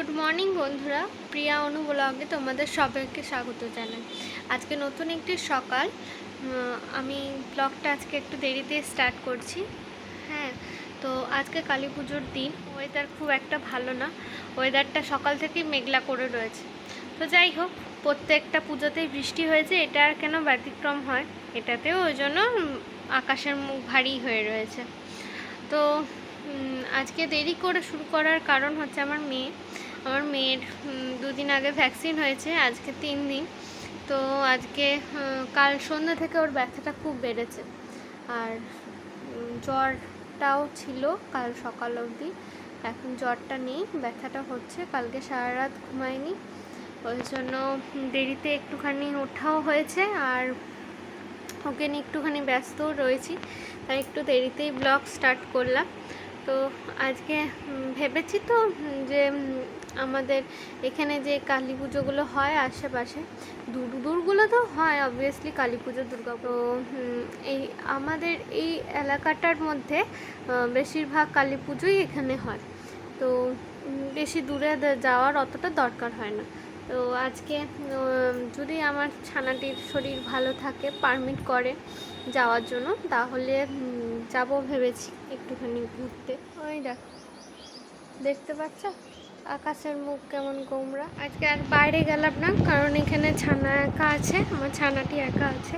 Good morning বন্ধুরা। প্রিয়া অনু ব্লগে তোমাদের সবাইকে স্বাগত জানাই। আজকে নতুন একটি সকাল। আমি ব্লগটা আজকে একটু দেরিতে স্টার্ট করছি। হ্যাঁ তো আজকে কালী পুজোর দিন। ওয়েদার খুব একটা ভালো না। ওয়েদারটা সকাল থেকেই মেঘলা করে রয়েছে। তো যাই হোক, প্রত্যেকটা পুজোতেই বৃষ্টি হয়েছে। এটা আর কেন ব্যতিক্রম হয়? এটাতেও ওই জন্য আকাশের মুখ ভারী হয়ে রয়েছে। তো আজকে দেরি করে শুরু করার কারণ হচ্ছে আমার মেয়ে। আমার মেয়ের দুদিন আগে ভ্যাকসিন হয়েছে, আজকে তিন দিন। তো আজকে কাল সন্ধ্যা থেকে ওর ব্যথাটা খুব বেড়েছে। আর জ্বরটাও ছিল কাল সকাল অবধি। এখন জ্বরটা নেই, ব্যথাটা হচ্ছে, কালকে সারা রাত ঘুমায়নি। ওই জন্য দেরিতে একটুখানি ওঠাও হয়েছে, আর ওকে নিয়ে একটুখানি ব্যস্তও রয়েছি। তাই একটু দেরিতেই ব্লগ স্টার্ট করলাম। তো আজকে ভেবেছি তো যে আমাদের এখানে যে কালী পুজোগুলো হয় আশেপাশে, দূর দূরগুলো তো হয় অবভিয়াসলি কালী পুজো, দুর্গা তো এই আমাদের এই এলাকাটার মধ্যে বেশিরভাগ কালী পুজোই এখানে হয়। তো বেশি দূরে যাওয়ার অতটা দরকার হয় না। তো আজকে যদি আমার ছানাটির শরীর ভালো থাকে, পারমিট করে যাওয়ার জন্য, তাহলে যাব ভেবেছি একটুখানি ঘুরতে। ওই দেখো, দেখতে পাচ্ছ? আকাশের মুখ কেমন গোমরা? আজকে আর বাইরে গেলাম না, কারণ এখানে ছানা একা আছে, আমার ছানাটি একা আছে।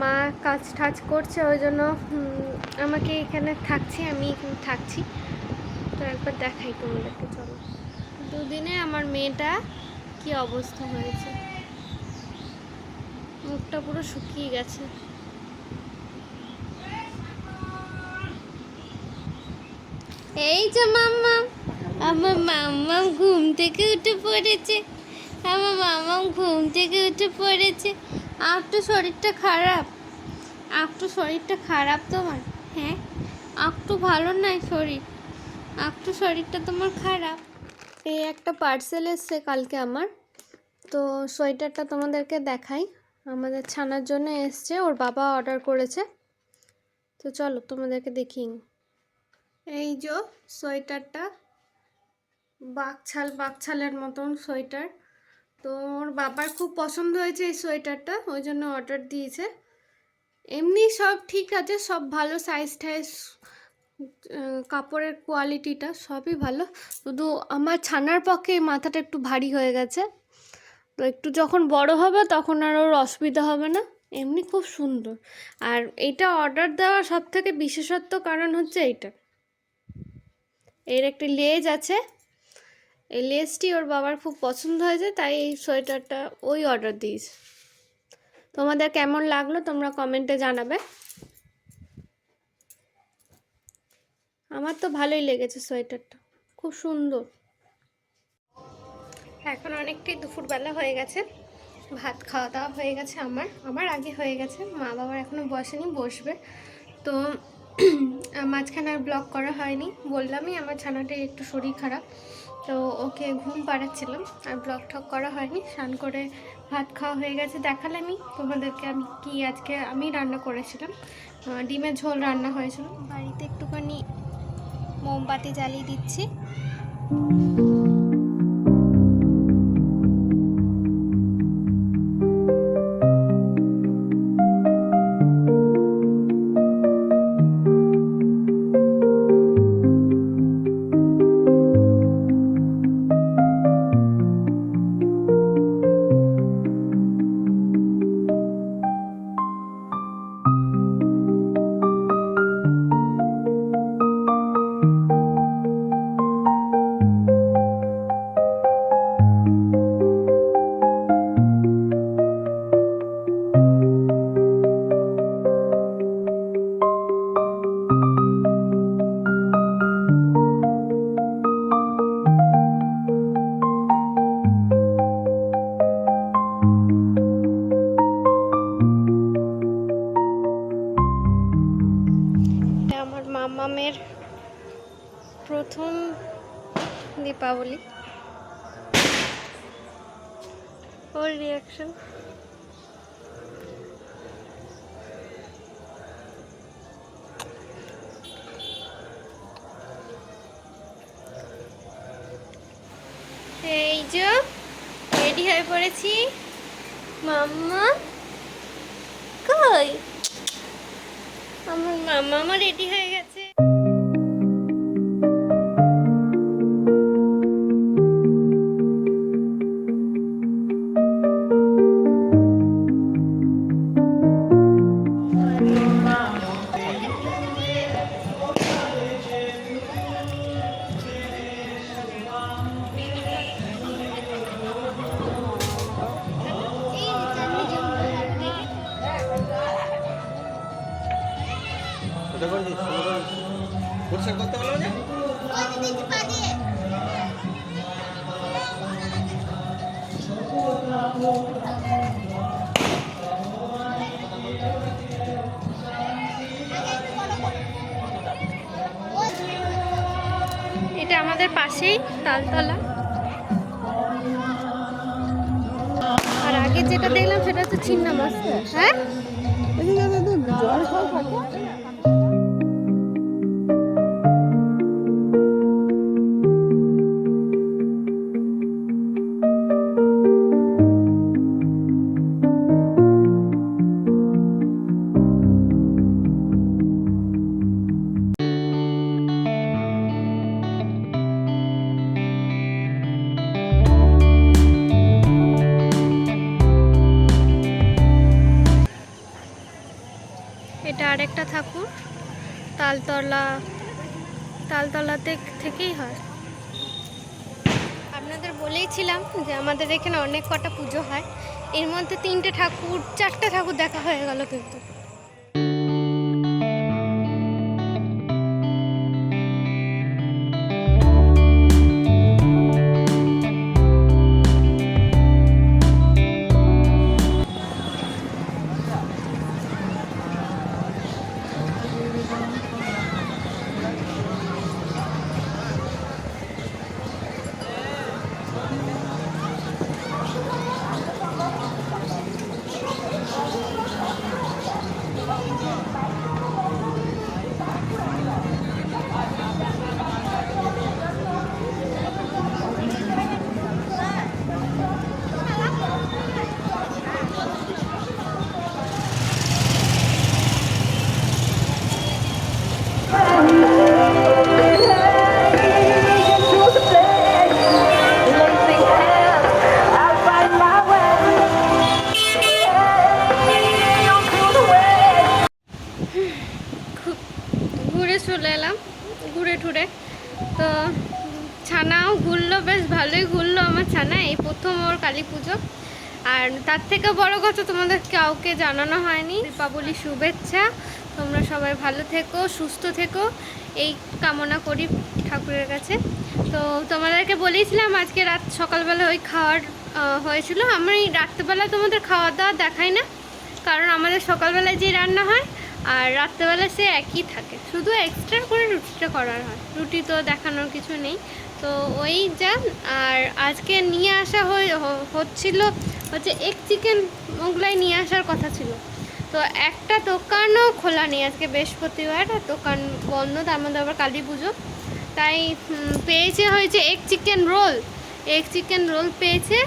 মা কাজ টাজ করছে, ওই জন্য আমাকে এখানে থাকছি, আমি এখানে থাকছি। তো একবার দেখাই তোমাদেরকে, চলো। দুদিনে আমার মেয়েটা কি অবস্থা হয়েছে? মুখটা পুরো শুকিয়ে গেছে। এই যে মাম্মা আমার মাম্মাম ঘুম থেকে উঠে পড়েছে। আমার মাম্মাম ঘুম থেকে উঠে পড়েছে। একটু শরীরটা খারাপ। একটু শরীরটা খারাপ তোমার হ্যাঁ? একটু ভালো নয় শরীর। একটু শরীরটা তোমার খারাপ। এই একটা পার্সেল এসছে কালকে আমার। তো সোয়েটারটা তোমাদেরকে দেখাই। আমাদের ছানার জন্য এসছে ওর বাবা অর্ডার করেছে। তো চলো তোমাদেরকে দেখি এই যে সোয়েটারটা বাকছাল, বাকছালের মতন সোয়েটার। তো ওর বাবার খুব পছন্দ হয়েছে এই সোয়েটারটা, ওই জন্য অর্ডার দিয়েছে। এমনি সব ঠিক আছে, সব ভালো সাইজ টাইজ কাপড়ের কোয়ালিটিটা সবই ভালো। শুধু আমার ছানার পক্ষে মাথাটা একটু ভারী হয়ে গেছে। তো একটু যখন বড় হবে তখন আর ওর অসুবিধা হবে না, এমনি খুব সুন্দর। আর এইটা অর্ডার দেওয়ার সব থেকে বিশেষত্ব কারণ হচ্ছে এইটা। এর একটা লেজ আছে এই লেজটি ওর বাবার খুব পছন্দ হয়েছে, তাই এই সোয়েটারটা ওই অর্ডার দিয়েছে। তোমাদের কেমন লাগল তোমরা কমেন্টে জানাবে। আমার তো ভালোই লেগেছে সোয়েটারটা, খুব সুন্দর। এখন অনেকটাই দুপুরবেলা হয়ে গেছে, ভাত খাওয়া দাওয়া হয়ে গেছে আমার আমার আগে হয়ে গেছে, মা বাবার এখনও বসেনি, বসবে। তো মাঝখানে আর ব্লগ করা হয়নি, বললামই আমার ছানাটির একটু শরীর খারাপ। তো ওকে ঘুম পাড়াচ্ছিলাম, আর ব্লগ ঠক করা হয়নি, স্নান করে ভাত খাওয়া হয়ে গেছে, দেখালামই তোমাদেরকে আমি কি আজকে আমি রান্না করেছিলাম। ডিমের ঝোল রান্না হয়েছিল, বাড়িতে একটুখানি মোমবাতি জ্বালিয়ে দিচ্ছি। আমার প্রথম দীপাবলি। ওর রিয়াকশন এই যে রেডি হয়ে পড়েছি। মাম্মা, কই? আমার মাম্মা আমার রেডি হয়ে গেছে। পরিষ্কার করতে পারল না? এটা আমাদের পাশেই তালতলা। আর আগে যেটা দেখলাম সেটা হচ্ছে চিন্না মাছ হ্যাঁ জল ফল থাকে তালতলা তালতলাতে থেকেই হয়। আপনাদের বলেইছিলাম যে আমাদের এখানে অনেক কটা পুজো হয়। এর মধ্যে তিনটে ঠাকুর, চারটে ঠাকুর দেখা হয়ে গেল কিন্তু। কালী পুজো। আর তার থেকে বড় কথা, তোমাদের কাউকে জানানো হয়নি। দীপাবলি শুভেচ্ছা। তোমরা সবাই ভালো থেকো, সুস্থ থেকো। এই কামনা করি ঠাকুরের কাছে। তো তোমাদেরকে বলেছিলাম আজকে রাত সকালবেলা ওই খাওয়ার হয়েছিল। আমি রাত্রেবেলা তোমাদের খাওয়া দাওয়া দেখাই না। কারণ আমাদের সকালবেলায় যে রান্না হয়, আর রাত্রেবেলা সে একই থাকে। শুধু এক্সট্রা করে রুটিটা করার হয়। রুটি তো দেখানোর কিছু নেই। তো ওই যা, আর আজকে নিয়ে আসা হচ্ছিল হচ্ছে এক চিকেন মোগলাই নিয়ে আসার কথা ছিল। তো একটা দোকানও খোলা নেই আজকে বৃহস্পতিবার, আর দোকান বন্ধ তার মধ্যে আবার কালী পুজো। তাই পেয়েছে হয়েছে এক চিকেন রোল এক চিকেন রোল পেয়েছে।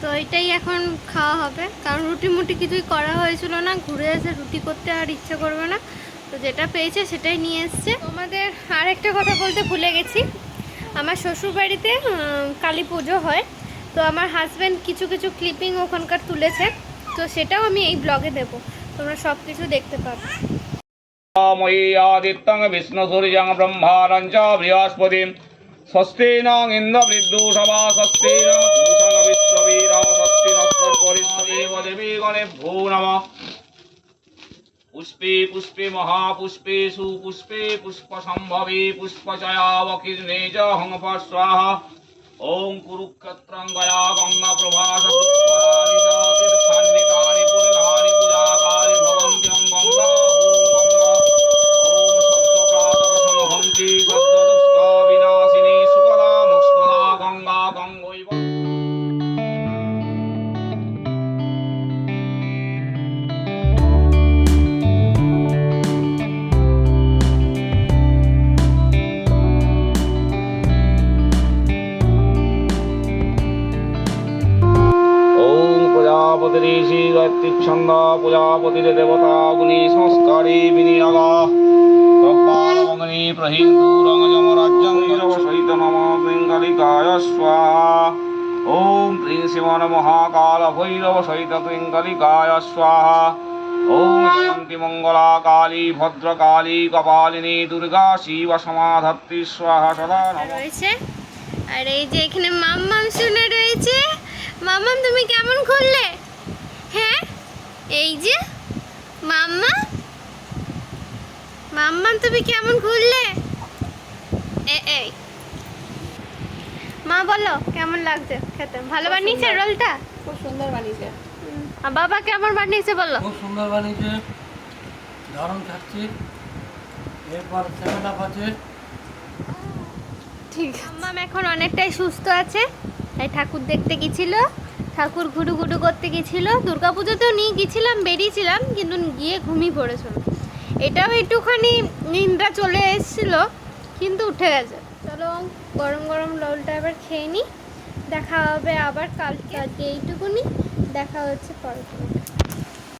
তো এটাই এখন খাওয়া হবে। কারণ রুটি মুটি কিছুই করা হয়েছিল না, ঘুরে এসে রুটি করতে আর ইচ্ছে করবে না। তো যেটা পেয়েছে সেটাই নিয়ে এসছে। তোমাদের আরেকটা কথা বলতে ভুলে গেছি। আমার শ্বশুরবাড়িতে কালী পুজো হয়। তো আমার হাজব্যান্ড কিছু কিছু ক্লিপিং ওখানকার তুলেছে। তো সেটাও আমি এই ব্লগে দেব। তোমরা সব কিছু দেখতে পাবে। ময়ী সভা স্বস্তি নং ভূষণ দেবী গণে ভূ নমঃ। गणेभ्यो नमः पुष्पे पुष्पे महापुष्पे सुपुष्पे पुष्पसम्भवे पुष्पचयावकीर्णे च हङ्गपस्वाहा ॐ कुरुक्षेत्रं गया गङ्गाप्रभास पुष्कराणि च तीर्थान्निकानि पुरनानि ঋষি গায়ত্রী ছন্দ প্রজাপতির দেবতা গুণী সংস্কারী বিনিয়োগা। প্রবালমগ্নি প্রহিন্দুরঙ্গজমরাজ্যং সহিত নম পিঙ্গলিকায় স্বাহা মহাকাল ভৈরব সহিত পিঙ্গলিকায় স্বাহা ওম জয়ন্তী মঙ্গলা কালী ভদ্রকালী কপালিনী দুর্গা শিব সমাধত্রী স্বাহা সদা রয়েছে। আর এই যে এখানে মাম্মাম শুনে রয়েছে। মাম্মাম তুমি কেমন খুললে? হ্যাঁ এই যে মাম্মা। মাম্মাম তুমি কেমন এ এই। মা বলো কেমন লাগছে খেতে? ভালো বানিয়েছে রোলটা? খুব সুন্দর বানিয়েছে। আর বাবা কেমন বানিয়েছে বলো? খুব সুন্দর বানিয়েছে। দারুণ খাচ্ছি। এরপর সেভেন আপ আছে। ঠিক মাম্মাম এখন অনেকটাই সুস্থ আছে এই ঠাকুর দেখতে গেছিল। ঠাকুর ঘুটু ঘুটু করতে গেছিল, দুর্গাপুজোতেও নিয়ে গেছিলাম, বেরিয়েছিলাম, কিন্তু গিয়ে ঘুমিয়ে পড়েছিল। এটাও একটুখানি নিন্দ্রা চলে এসেছিল, কিন্তু উঠে গেছে। চলো গরম গরম রোলটা এবার খেয়ে নিই দেখা হবে আবার কালকে। এইটুকুনি, দেখা হচ্ছে পরে